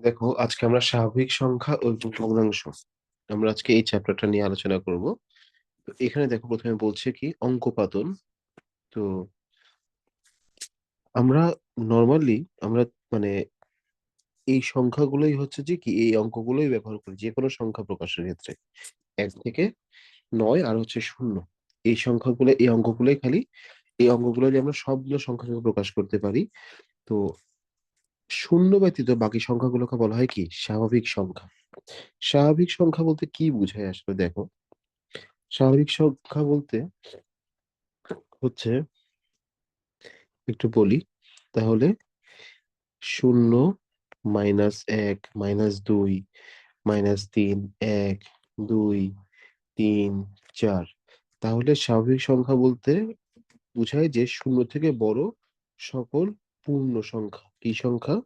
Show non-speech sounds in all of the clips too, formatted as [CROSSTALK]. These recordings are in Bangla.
দেখো, আজকে আমরা স্বাভাবিক সংখ্যা ও ভগ্নাংশ। আমরা আজকে এই চ্যাপ্টারটা নিয়ে আলোচনা করব। তো এখানে দেখো, প্রথমে বলছে কি, অঙ্কপাতন। তো আমরা নর্মালি আমরা মানে এই সংখ্যাগুলোই হচ্ছে যে কি, এই অঙ্কগুলোই ব্যবহার করি যে কোনো সংখ্যা প্রকাশের ক্ষেত্রে। এক থেকে নয় আর হচ্ছে শূন্য। এই সংখ্যাগুলো, এই অঙ্কগুলোই খালি। এই অঙ্কগুলো যে আমরা সবগুলো সংখ্যাকে প্রকাশ করতে পারি। তো শূন্য ব্যতীত বাকি সংখ্যাগুলোকে বলা হয় কি? স্বাভাবিক সংখ্যা। স্বাভাবিক সংখ্যা বলতে কি বোঝায় আসলে দেখো? স্বাভাবিক সংখ্যা বলতে হচ্ছে একটু বলি, তাহলে শূন্য মাইনাস এক মাইনাস দুই মাইনাস তিন এক দুই তিন চার। তাহলে স্বাভাবিক সংখ্যা বলতে বোঝায় যে শূন্য থেকে বড় সকল পূর্ণ সংখ্যা। কি সংখ্যা?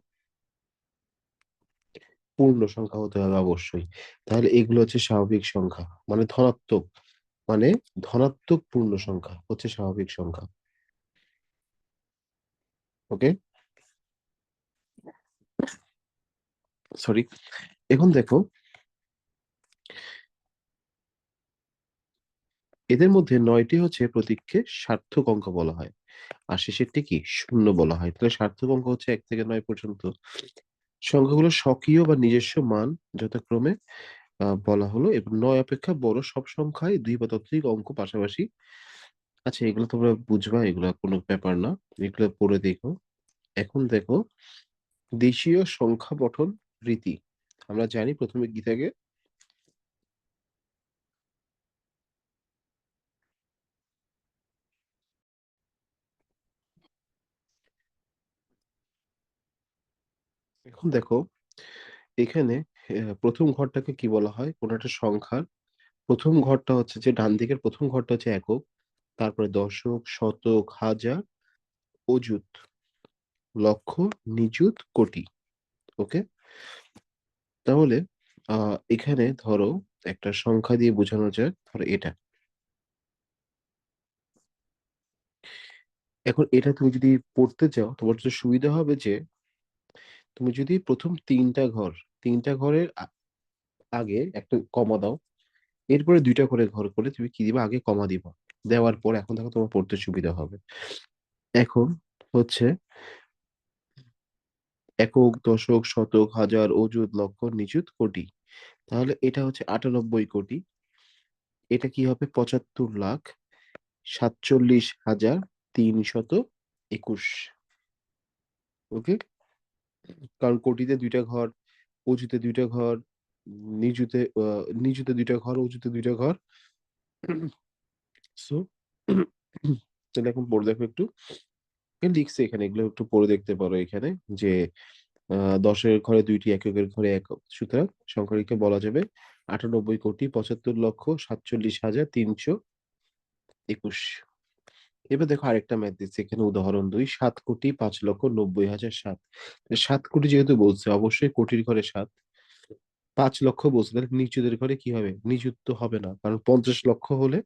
পূর্ণ সংখ্যা হতে হবে অবশ্যই। তাহলে এগুলো হচ্ছে স্বাভাবিক সংখ্যা মানে ধনাত্মক মানে ধনাত্মক পূর্ণ সংখ্যা হচ্ছে স্বাভাবিক সংখ্যা। ওকে? সরি, এখন দেখো, এদের মধ্যে নয়টি হচ্ছে প্রতীককে সার্থক অঙ্ক বলা হয়। আর শেষেরটি কি শূন্য বলা হয়। তাহলে সার্থক অঙ্ক হচ্ছে এক থেকে নয় পর্যন্ত। সংখ্যাগুলো স্বকীয় বা নিজস্ব মান যথাক্রমে বলা হলো এবং নয় অপেক্ষা বড় সব সংখ্যায় দুই বা ততোধিক অঙ্ক পাশাপাশি। আচ্ছা এগুলো তোমরা বুঝবা, এগুলো কোনো ব্যাপার না। এগুলো পড়ে দেখো। এখন দেখো, দেশীয় সংখ্যা পঠন রীতি। আমরা জানি প্রথমে কি এখন দেখো, এখানে প্রথম ঘরটাকে কি বলা হয়? কোনো একটা সংখ্যার। প্রথম ঘরটা হচ্ছে যে ডান দিকের প্রথম ঘরটা হচ্ছে একক, তারপরে দশক, শতক, হাজার, অযুত, লক্ষ, নিযুত, কোটি, ওকে? তাহলে আহ এখানে ধরো একটা সংখ্যা দিয়ে বোঝানো যায় ধরো এটা। এখন এটা তুমি যদি পড়তে চাও, তোমার সুবিধা হবে যে তুমি যদি প্রথম তিনটা ঘর, তিনটা ঘরের আগে একটা কমা দাও, এরপরে দুইটা করে ঘর করে তুমি কি দিবা? আগে কমা দিবা। দেওয়ার পর এখন দেখো তোমার পড়তে সুবিধা হবে। এখন হচ্ছে একক, দশক, শতক, হাজার, অযুত লক্ষ নিযুত, কোটি। তাহলে এটা হচ্ছে আটানব্বই কোটি। এটা কি হবে? পঁচাত্তর লাখ সাতচল্লিশ হাজার তিনশত একুশ। ওকে? কারণ কোটিতে দুইটা ঘর, উঁচুতে দুইটা ঘর, নিচুতে নিচুতে দুইটা ঘর, উঁচুতে দুইটা ঘর। সো তাহলে এখন পড়ে দেখো একটু। লিখছে এখানে, এগুলো একটু পড়ে দেখতে পারো এখানে, যে দশের ঘরে দুইটি, এককের ঘরে একক সুতরাং সংখ্যাটিকে বলা যাবে আটানব্বই কোটি পঁচাত্তর লক্ষ সাতচল্লিশ হাজার তিনশো একুশ। এবার দেখো আরেকটা ম্যাথ দিচ্ছে। এখানে উদাহরণ দুই, সাত কোটি পাঁচ লক্ষ নব্বই হাজার সাত। সাত কোটি যেহেতু বলছে, অবশ্যই কোটির ঘরে সাত। পাঁচ লক্ষ বলছে, তাহলে নিচুদের ঘরে কি হবে? নিচুত তো হবে না। কারণ পঞ্চাশ লক্ষ হলে,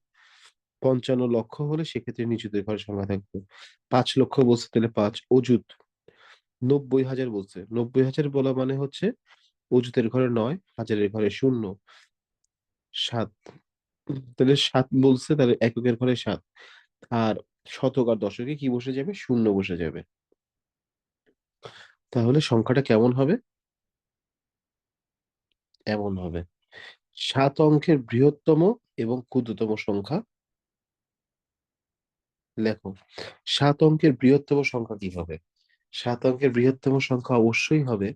পঞ্চান্ন লক্ষ হলে সেক্ষেত্রে নিচুদের ঘরে সংখ্যা থাকবে। পাঁচ লক্ষ বলছে, তাহলে পাঁচ, অযুত। নব্বই হাজার বলছে। নব্বই হাজার বলা মানে হচ্ছে অযুতের ঘরে নয়, হাজারের ঘরে শূন্য। সাত। তাহলে সাত বলছে, তাহলে এককের ঘরে সাত। আর শতক আর দশকে কি বসে যাবে? শূন্য বসে যাবে। তাহলে সংখ্যাটা কেমন হবে? এমন হবে। সাত অঙ্কের বৃহত্তম এবং ক্ষুদ্রতম সংখ্যা। লেখো। সাত অঙ্কের বৃহত্তম সংখ্যা কি হবে? সাত অঙ্কের বৃহত্তম সংখ্যা অবশ্যই হবে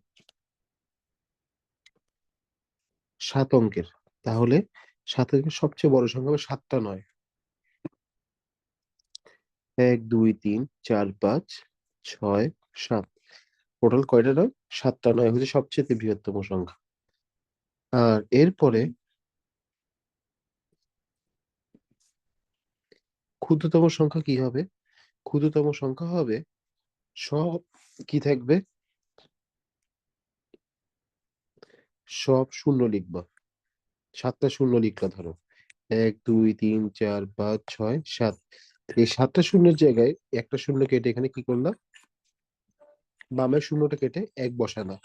সাত অঙ্কের। তাহলে সাত অঙ্কের সবচেয়ে বড় সংখ্যা হবে সাতটা নয়। এক, দুই, তিন, চার, পাঁচ, ছয়, সাত। টোটাল কয়টা নয়? সাতটা নয় হচ্ছে সবচেয়ে বৃহত্তম সংখ্যা। আর এরপরে ক্ষুদ্রতম সংখ্যা কি হবে? ক্ষুদ্রতম সংখ্যা হবে সব কি থাকবে? সব শূন্য লিখবা। সাতটা শূন্য লিখলা ধরো। এক, দুই, তিন, চার, পাঁচ, ছয়, সাত। এই সাতটা শূন্যের জায়গায় একটা শূন্য কেটে এখানে কি করলাম? বামের শূন্যটা কেটে এক বসালাম।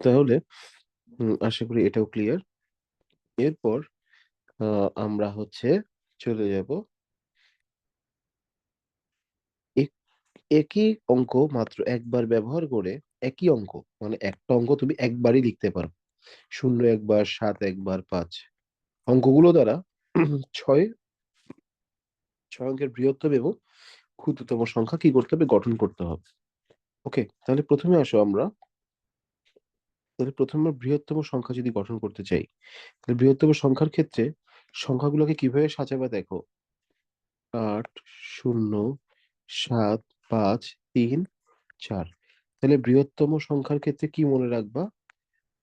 তাহলে আশা করি এটাও ক্লিয়ার এরপর আমরা হচ্ছে চলে যাব এক- একই অঙ্ক মাত্র একবার ব্যবহার করে একই অঙ্ক মানে একটা অঙ্ক তুমি একবারই লিখতে পারো। শূন্য একবার, সাত একবার, পাঁচ। অঙ্কগুলো দ্বারা [CLEARS THROAT] ছয় ছয় অঙ্কের বৃহত্তম এবং ক্ষুদ্রতম সংখ্যা কি করতে হবে? গঠন করতে হবে। ওকে, তাহলে প্রথমে আসো আমরা। তাহলে প্রথমে বৃহত্তম সংখ্যা যদি গঠন করতে চাই, তাহলে বৃহত্তম সংখ্যার ক্ষেত্রে সংখ্যাগুলোকে কীভাবে সাজাবে দেখো? আট, শূন্য, সাত পাঁচ, তিন, চার। তাহলে বৃহত্তম সংখ্যার ক্ষেত্রে কি মনে রাখবা?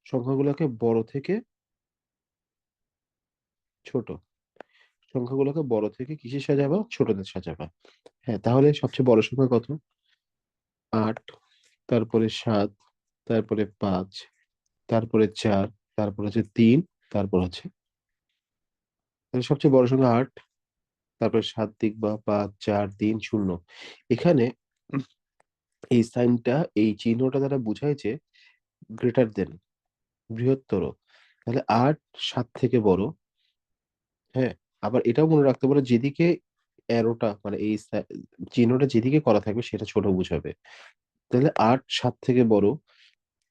সংখ্যাগুলোকে বড় থেকে ছোট। সংখ্যাগুলোকে বড় থেকে কিসে সাজাবা? ছোটদের সাজাবা। হ্যাঁ তাহলে সবচেয়ে বড় সংখ্যা কত? আট, তারপরে সাত, তারপরে পাঁচ, তারপরে চার, তারপর হচ্ছে তিন, তারপর হচ্ছে সবচেয়ে বড় সংখ্যা আট। তারপরে সাত দিক বা পাঁচ চার তিন শূন্য। এখানে এই সাইনটা, এই চিহ্নটা দ্বারা বোঝায় যে গ্রেটার দেন, বৃহত্তর। তাহলে আট সাত থেকে বড় হ্যাঁ? আবার এটাও মনে রাখতে পারো, যেদিকে অ্যারোটা মানে এই চিহ্নটা যেদিকে করা থাকবে, সেটা ছোট বোঝাবে। তাহলে আট সাত থেকে বড়,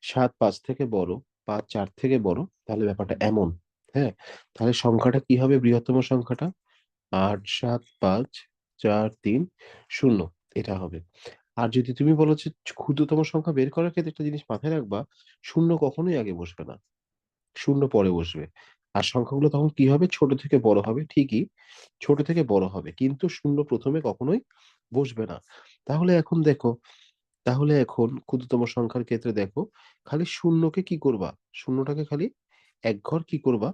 সাত পাঁচ থেকে বড়, পাঁচ চার থেকে বড়, তাহলে ব্যাপারটা এমন হ্যাঁ? তাহলে সংখ্যাটা কি হবে, বৃহত্তম সংখ্যাটা? আট, সাত, পাঁচ, চার, তিন, শূন্য। এটা হবে। আর যদি তুমি বলো যে ক্ষুদ্রতম সংখ্যা বের করার ক্ষেত্রে একটা জিনিস মাথায় রাখবা, শূন্য কখনোই আগে বসবে না। শূন্য পরে বসবে। আর সংখ্যাগুলো তখন কি হবে? ছোট থেকে বড় হবে, ঠিকই। ছোট থেকে বড় হবে, কিন্তু শূন্য প্রথমে কখনোই বসবে না। তাহলে এখন দেখো, তাহলে এখন ক্ষুদ্রতম সংখ্যার ক্ষেত্রে দেখো, খালি শূন্যকে কি করবা? শূন্যটাকে খালি এক ঘর কি করবা?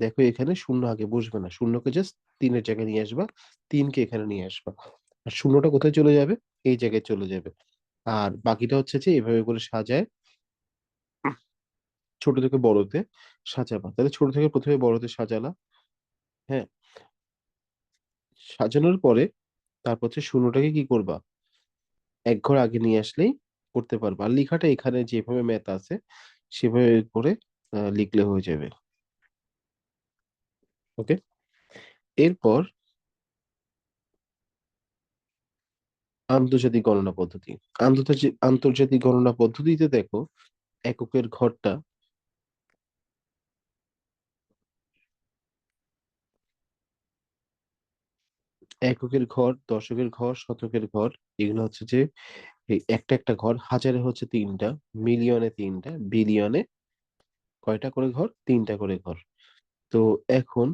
দেখো এখানে শূন্য আগে বসবে না। শূন্যকে জাস্ট তিনের জায়গায় নিয়ে আসবা, তিনকে এখানে নিয়ে আসবা। আর শূন্যটা কোথায় চলে যাবে? এই জায়গায় চলে যাবে। আর বাকিটা হচ্ছে যে এভাবে করে সাজায় ছোট থেকে বড়তে সাজাবা। তাহলে ছোট থেকে প্রথমে বড়তে সাজালা। হ্যাঁ? সাজানোর পরে তারপর হচ্ছে শূন্যটাকে কি করবা? এক ঘর আগে নিয়ে আসলেই করতে পারবা। আর লেখাটা এখানে যেভাবে ম্যাথ আছে, সেভাবে করে লিখলে হয়ে যাবে। ওকে? এরপর আন্তর্জাতিক গণনা পদ্ধতি। আন্তর্জাতিক আন্তর্জাতিক গণনা পদ্ধতিতে দেখো এককের ঘরটা এককের ঘর, দশকের ঘর, শতকের ঘর, এগুলো হচ্ছে যে একটা একটা ঘর, হাজারে হচ্ছে তিনটা, মিলিয়নে তিনটা, বিলিয়নে কয়টা করে ঘর? তিনটা করে ঘর। তো এখন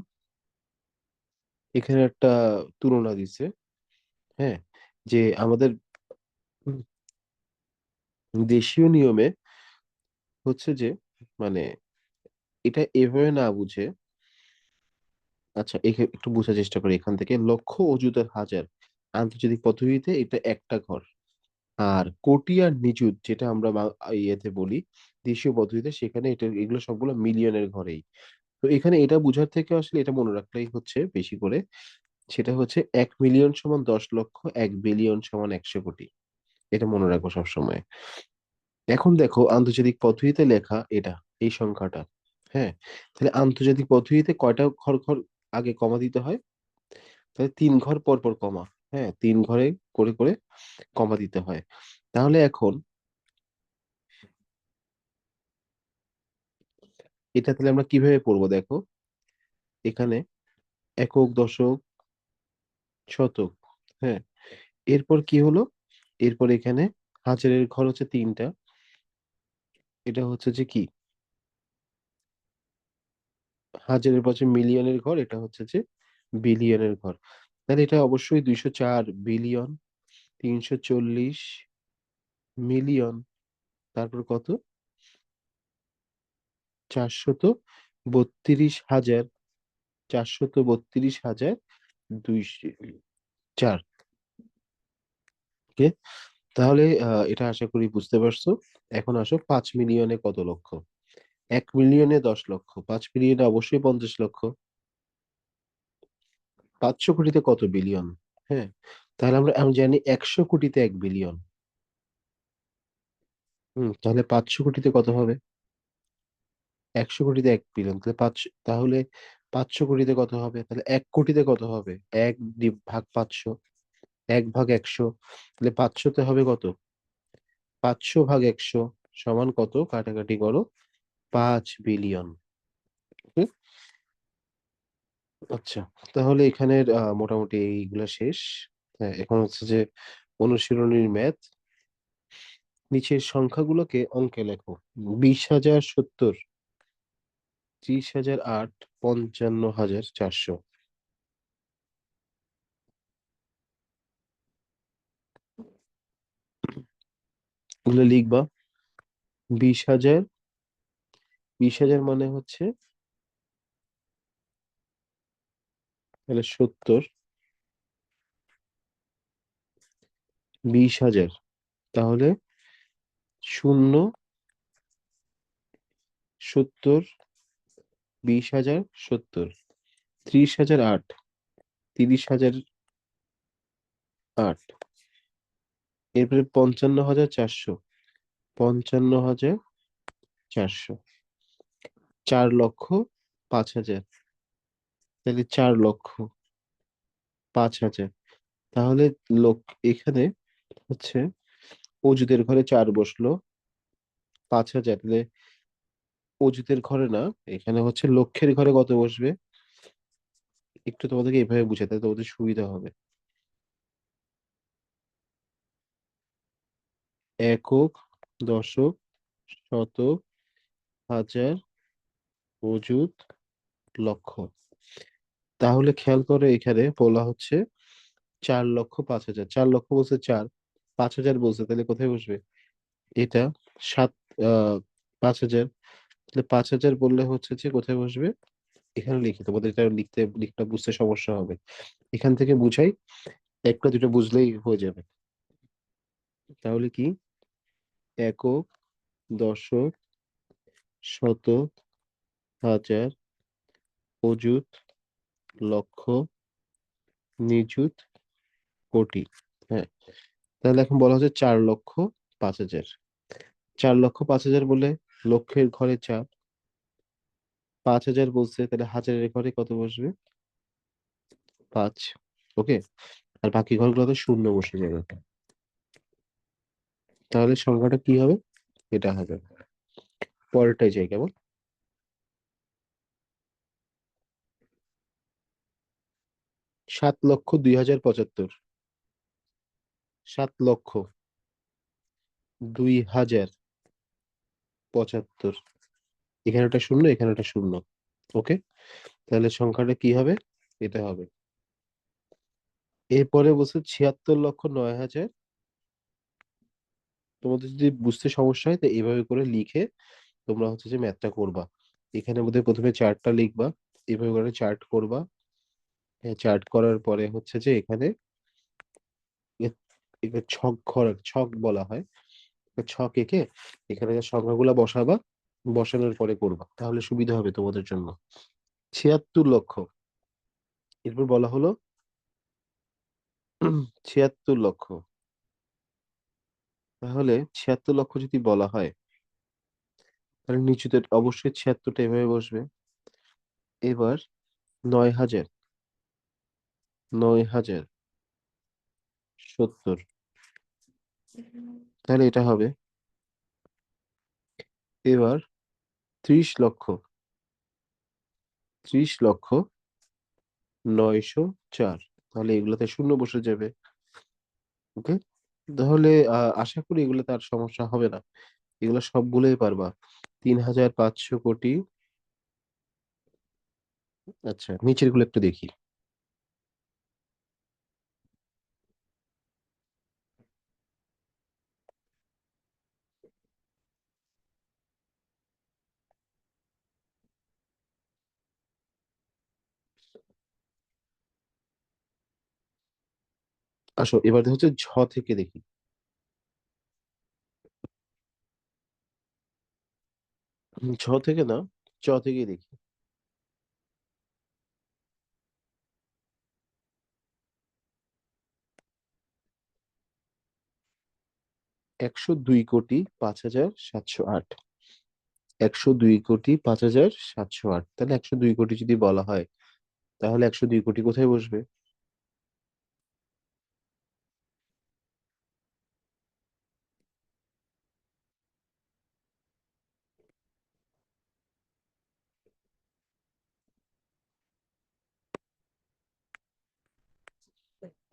এখানে একটা তুলনা দিছে হ্যাঁ? যে আমাদের দেশীয় নিয়মে হচ্ছে যে মানে এটা এভাবে না বুঝে আচ্ছা একটু বোঝার চেষ্টা করি এখান থেকে। লক্ষ অযুতের হাজার, আন্তর্জাতিক পদ্ধতিতে এটা একটা ঘর। আর কোটি আর নিযুত, যেটা আমরা ইয়েতে বলি, দেশীয় পদ্ধতিতে সেখানে এটা, এগুলো সবগুলো মিলিয়নের ঘরেই। তো এখানে এটা বুঝার থেকে আসলে এটা মনে রাখলেই হচ্ছে বেশি করে। সেটা হচ্ছে এক মিলিয়ন সমান দশ লক্ষ, এক বিলিয়ন সমান একশো কোটি। এটা মনে রাখব সবসময়। এখন দেখো আন্তর্জাতিক পদ্ধতিতে লেখা এটা, এই সংখ্যাটা হ্যাঁ? তাহলে আন্তর্জাতিক পদ্ধতিতে কয়টা ঘর ঘর আগে কমা দিতে হয়? তাহলে তিন ঘর পর পর কমা হ্যাঁ? তিন ঘরে করে করে কমা দিতে হয়। তাহলে এখন এটা তাহলে আমরা কীভাবে পড়ব দেখো? এখানে একক, দশক, শতক হ্যাঁ? এরপর কি হলো? এরপর এখানে হাজারের ঘর হচ্ছে তিনটা। এটা হচ্ছে যে কি? হাজারের পাশে মিলিয়নের ঘর, এটা হচ্ছে যে বিলিয়নের ঘর। তাহলে এটা অবশ্যই দুইশো চার বিলিয়ন, তিনশো চল্লিশ মিলিয়ন, তারপর কত? চারশত বত্রিশ হাজার, চারশত বত্রিশ হাজার দুই চার। ওকে? তাহলে এটা আশা করি বুঝতে পারছ। এখন আসো, পাঁচ মিলিয়নে কত লক্ষ? এক মিলিয়নে দশ লক্ষ। পাঁচ মিলিয়নে অবশ্যই পঞ্চাশ লক্ষ। পাঁচশো কোটিতে কত বিলিয়ন? হ্যাঁ? তাহলে আমরা, আমি জানি একশো কোটিতে এক বিলিয়ন। হুম, তাহলে পাঁচশো কোটিতে কত হবে? একশো কোটিতে এক বিলিয়ন তাহলে পাঁচশো তাহলে পাঁচশো কোটিতে কত হবে? তাহলে এক কোটিতে কত হবে? এক ভাগ পাঁচশো এক ভাগ একশো তাহলে পাঁচশোতে হবে কত? পাঁচশো ভাগ একশো সমান কত? কাটাকাটি করো পাঁচ বিলিয়ন আচ্ছা তাহলে এখানের আহ, মোটামুটি এইগুলা শেষ। হ্যাঁ এখন হচ্ছে যে অনুশীলনীর ম্যাথ। নিচের সংখ্যাগুলোকে অঙ্কে লেখো। বিশ হাজার সত্তর ত্রিশ হাজার আট পঞ্চান্ন হাজার চারশো। এগুলো লিখবা। বিশ হাজার বিশ হাজার মানে হচ্ছে সত্তর। বিশ হাজার, তাহলে শূন্য, সত্তর বিশ হাজার সত্তর, ত্রিশ হাজার আট, তিরিশ হাজার আট, এরপরে পঞ্চান্ন হাজার চারশো, পঞ্চান্ন হাজার চারশো, চার লক্ষ পাঁচ হাজার, তাহলে চার লক্ষ পাঁচ হাজার, তাহলে লোক এখানে হচ্ছে অজুদের ঘরে চার বসল, পাঁচ হাজার, তাহলে অজুদের ঘরে না, এখানে হচ্ছে লক্ষের ঘরে কত বসবে? একটু তোমাদেরকে এভাবে বুঝাতে তোমাদের সুবিধা হবে। একক, দশক, শতক, হাজার, অযুত, লক্ষ। তাহলে খেয়াল করে এখানে বলা হচ্ছে চার লক্ষ পাঁচ হাজার। চার লক্ষ বলছে চার, পাঁচ হাজার বলছে তাহলে কোথায় বসবে? এটা সাত, আহ, পাঁচ হাজার তাহলে পাঁচ হাজার বললে হচ্ছে যে কোথায় বসবে? এখানে লিখি, তোমাদের এটা লিখতে লিখতে বুঝতে সমস্যা হবে। এখান থেকে বুঝাই, একটা, দুটো বুঝলেই হয়ে যাবে। তাহলে কি? একক, দশক, শতক, হাজার, অযুত, লক্ষ, নিযুত, কোটি। হ্যাঁ তাহলে এখন বলা হচ্ছে চার লক্ষ পাঁচ হাজার। চার লক্ষ পাঁচ হাজার বলে লক্ষের ঘরে চার পাঁচ হাজার বলছে, তাহলে হাজারের ঘরে কত বসবে? পাঁচ। ওকে? আর বাকি ঘরগুলো তো শূন্য বসে যাবে। তাহলে সংখ্যাটা কি হবে? এটা হাজার। পরেরটাই যাই কেমন? সাত লক্ষ দুই হাজার পঁচাত্তর। সাত লক্ষ দুই হাজার পঁচাত্তর। এখানে একটা শূন্য, এখানে একটা শূন্য। ওকে? তাহলে সংখ্যাটা কি হবে? এটা হবে। এরপরে বলছে ছিয়াত্তর লক্ষ নয় হাজার। তোমাদের যদি বুঝতে সমস্যা হয়, তো এইভাবে করে লিখে তোমরা হচ্ছে যে ম্যাথটা করবা। এখানে বোধহয় প্রথমে চার্টটা লিখবা, এভাবে করে চার্ট করবা। চার্ট করার পরে হচ্ছে যে এখানে ছক ঘর ছক বলা হয়। ছক এঁকে এখানে সংখ্যাগুলো বসাবা, বসানোর পরে করবা। তাহলে সুবিধা হবে তোমাদের জন্য। ছিয়াত্তর লক্ষ। এরপর বলা হলো, ছিয়াত্তর লক্ষ। তাহলে ছিয়াত্তর লক্ষ যদি বলা হয়, তাহলে নিচুতে অবশ্যই ছিয়াত্তরটা এভাবে বসবে। এবার নয় হাজার। নয় হাজার সত্তর। তাহলে এটা হবে। এবার ত্রিশ লক্ষ ত্রিশ লক্ষ নয়শো চার, তাহলে এগুলোতে শূন্য বসে যাবে। ওকে? তাহলে আশা করি এগুলো তার সমস্যা হবে না। এগুলো সবগুলোই পারবা। তিন হাজার পাঁচশো কোটি আচ্ছা নিচেরগুলো একটু দেখি। আসো, এবার হচ্ছে ঝ থেকে দেখি। ছ থেকে না, চ থেকে দেখি। একশো দুই কোটি পাঁচ হাজার সাতশো আট। একশো দুই কোটি পাঁচ হাজার সাতশো আট। তাহলে একশো দুই কোটি যদি বলা হয়, তাহলে একশো দুই কোটি কোথায় বসবে?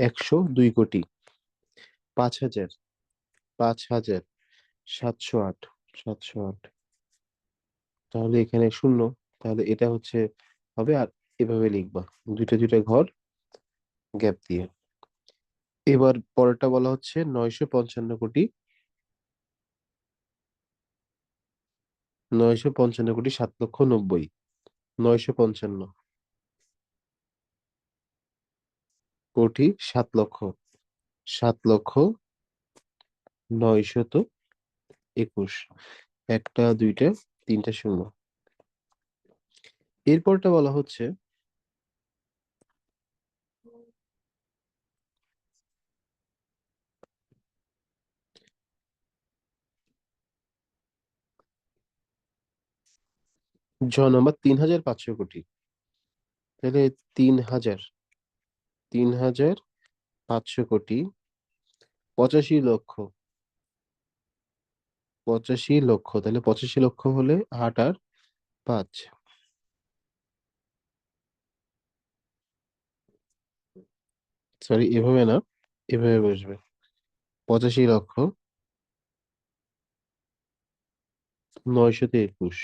একশো দুই কোটি। পাঁচ হাজার পাঁচ হাজার সাতশো আট সাতশো আট। তাহলে এখানে শূন্য, তাহলে এটা হচ্ছে, হবে আর এভাবে লিখবা। দুইটা দুইটা ঘর, গ্যাপ দিয়ে। এবার পরেরটা বলা হচ্ছে নয়শো পঞ্চান্ন কোটি। নয়শো পঞ্চান্ন কোটি সাত লক্ষ নব্বই। নয়শো পঞ্চান্ন। কোটি সাত লক্ষ। সাত লক্ষ নয়শত একুশ। একটা, দুইটা, তিনটা শূন্য। এরপরটা বলা হচ্ছে জ নাম্বার তিন হাজার পাঁচশো কোটি। তাহলে তিন হাজার তিন হাজার পাঁচশো কোটি। পঁচাশি লক্ষ। পঁচাশি লক্ষ। তাহলে পঁচাশি লক্ষ হলে আট আর পাঁচ। সরি এভাবে না, এভাবে বসবে। পঁচাশি লক্ষ। নয়শত একুশ।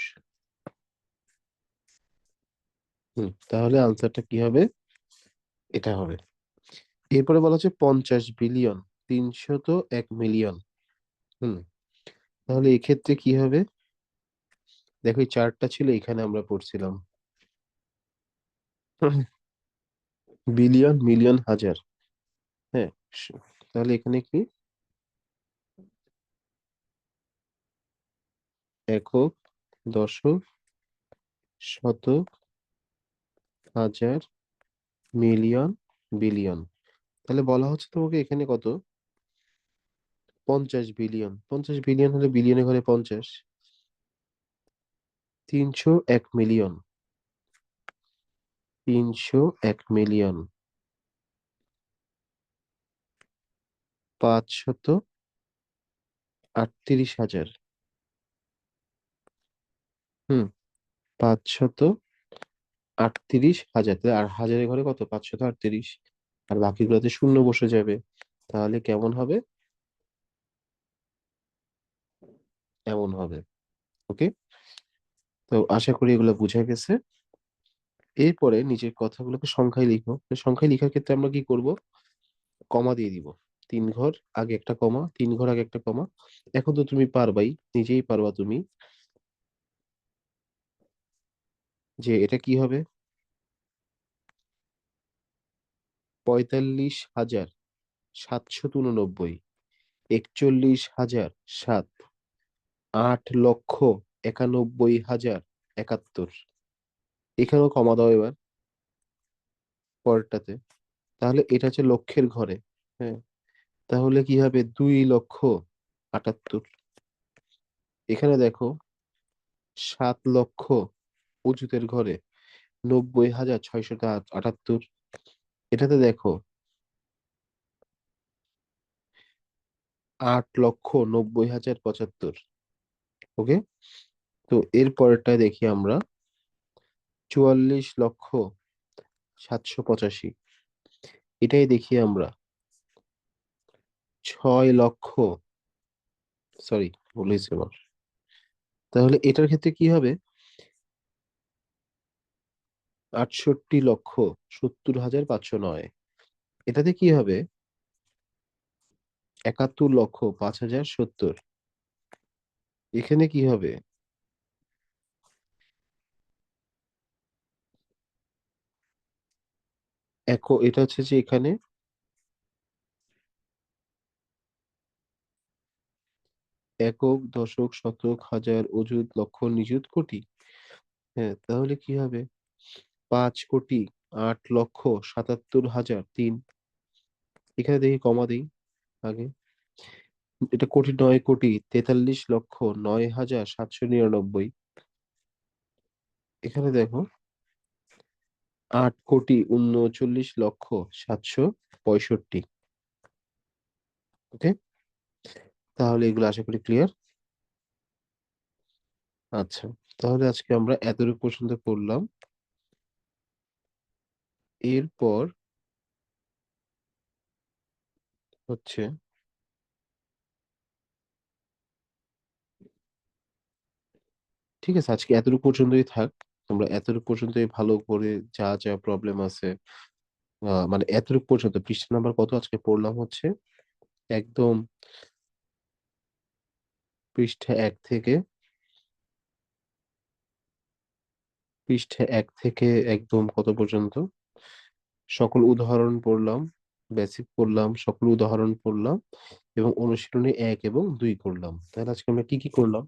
তাহলে আনসারটা কি হবে? এটা হবে। এরপরে বলা হচ্ছে পঞ্চাশ বিলিয়ন তিনশত এক মিলিয়ন। হুম, তাহলে এক্ষেত্রে কি হবে? দেখো চারটা ছিল, এখানে আমরা পড়ছিলাম। বিলিয়ন, মিলিয়ন, হাজার। হ্যাঁ তাহলে এখানে কি? একক, দশক, শতক, হাজার মিলিয়ন, বিলিয়ন। তাহলে বলা হচ্ছে তোমাকে এখানে কত? পঞ্চাশ বিলিয়ন। পঞ্চাশ বিলিয়ন হলে বিলিয়নে ঘরে পঞ্চাশ। তিনশো এক মিলিয়ন। তিনশো এক মিলিয়ন। পাঁচশত আটত্রিশ হাজার। হুম, পাঁচশত আটত্রিশ হাজার। আর হাজারের ঘরে কত? পাঁচশত আটত্রিশ। আর বাকিগুলোতে শূন্য বসে যাবে। তাহলে কেমন হবে? এমন হবে। ওকে? তো আশা করি এগুলো বুঝা গেছে। এরপরে নিজের কথাগুলোকে সংখ্যায় লিখো। তো সংখ্যায় লিখার ক্ষেত্রে আমরা কি করব? কমা দিয়ে দিব। তিন ঘর আগে একটা কমা, তিন ঘর আগে একটা কমা। এখন তো তুমি পারবাই, নিজেই পারবা তুমি। যে এটা কি হবে? পঁয়তাল্লিশ হাজার সাতশত উননব্বই, একচল্লিশ হাজার সাত, আট লক্ষ একানব্বই হাজার একাত্তর। এখানেও কমা দাও এবার পরেরটাতে। তাহলে এটা হচ্ছে লক্ষের ঘরে হ্যাঁ? তাহলে কি হবে? দুই লক্ষ আটাত্তর। এখানে দেখো, সাত লক্ষ অজুতের ঘরে। নব্বই হাজার ছয়শত আটাত্তর। এটাতে দেখো, আট লক্ষ নব্বই হাজার পঁচাত্তর। ওকে? তো এর পরেরটা দেখি আমরা, চুয়াল্লিশ লক্ষ সাতশো পঁচাশি। এটাই দেখি আমরা, ছয় লক্ষ, সরি বলেছি আমার। তাহলে এটার ক্ষেত্রে কি হবে? আটষট্টি লক্ষ সত্তর হাজার পাঁচশো নয়। এটাতে কি হবে? একাত্তর লক্ষ পাঁচ হাজার সত্তর। এখানে কি হবে? এটা হচ্ছে যে এখানে একক, দশক, শতক, হাজার, অযুত, লক্ষ, নিযুত, কোটি। হ্যাঁ তাহলে কি হবে? পাঁচ কোটি আট লক্ষ সাতাত্তর হাজার তিন। এখানে দেখি কমা দিই আগে। এটা কোটি নয় কোটি তেতাল্লিশ লক্ষ নয় হাজার সাতশো নিরানব্বই। এখানে দেখো আট কোটি উনচল্লিশ লক্ষ সাতশো পঁয়ষট্টি। ওকে? তাহলে এগুলো আশা করি ক্লিয়ার। আচ্ছা তাহলে আজকে আমরা এতটুকু পর্যন্ত করলাম এরপর হচ্ছে ঠিক আছে, আজকে এতটুকু পর্যন্তই থাক। তোমরা এতটুকু পর্যন্তই ভালো করে যা যা প্রবলেম আছে মানে এতটুকু পর্যন্ত পৃষ্ঠা নাম্বার কত আজকে পড়লাম হচ্ছে? একদম পৃষ্ঠা এক থেকে পৃষ্ঠা এক থেকে একদম কত পর্যন্ত? সকল উদাহরণ পড়লাম বেসিক পড়লাম, সকল উদাহরণ পড়লাম এবং অনুশীলনী এক এবং দুই করলাম। তাহলে আজকে আমরা কি কি করলাম?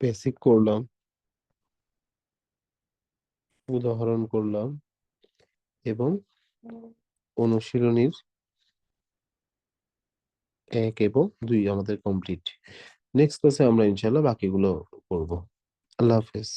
বেসিক করলাম, উদাহরণ করলাম এবং অনুশীলনীর এক এবং দুই আমাদের কমপ্লিট নেক্সট ক্লাসে আমরা ইনশাল্লাহ বাকিগুলো করব। আল্লাহ হাফেজ।